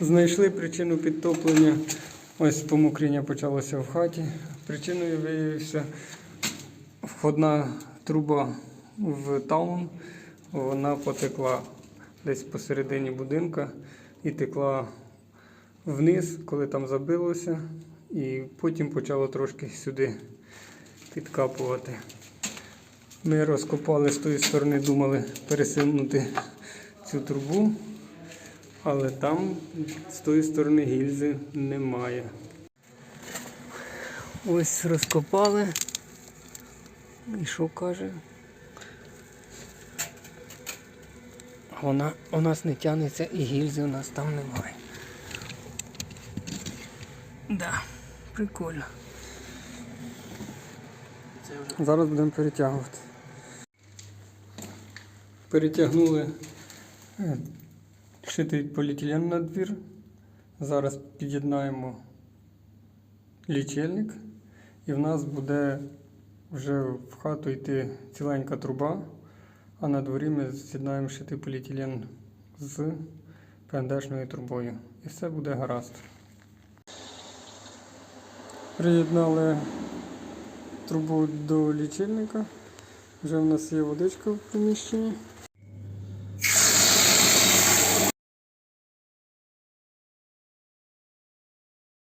Знайшли причину підтоплення. Ось помокріння почалося в хаті. Причиною виявився входна труба в таун. Вона потекла десь посередині будинка і текла вниз, коли там забилося, і потім почало трошки сюди підкапувати. Ми розкопали з тої сторони, думали пересунути цю трубу, але там з тої сторони гільзи немає. Ось розкопали. І що каже? Вона у нас не тягнеться і гільзи у нас там немає. Да, прикольно. Зараз будемо перетягувати. Перетягнули шитий поліетилен на двір. Зараз під'єднаємо лічильник, і в нас буде вже в хату йти ціленька труба, а на дворі ми з'єднаємо шитий поліетилен з ПНДшною трубою. І все буде гаразд. Приєднали трубу до лічильника. Вже в нас є водичка в приміщенні.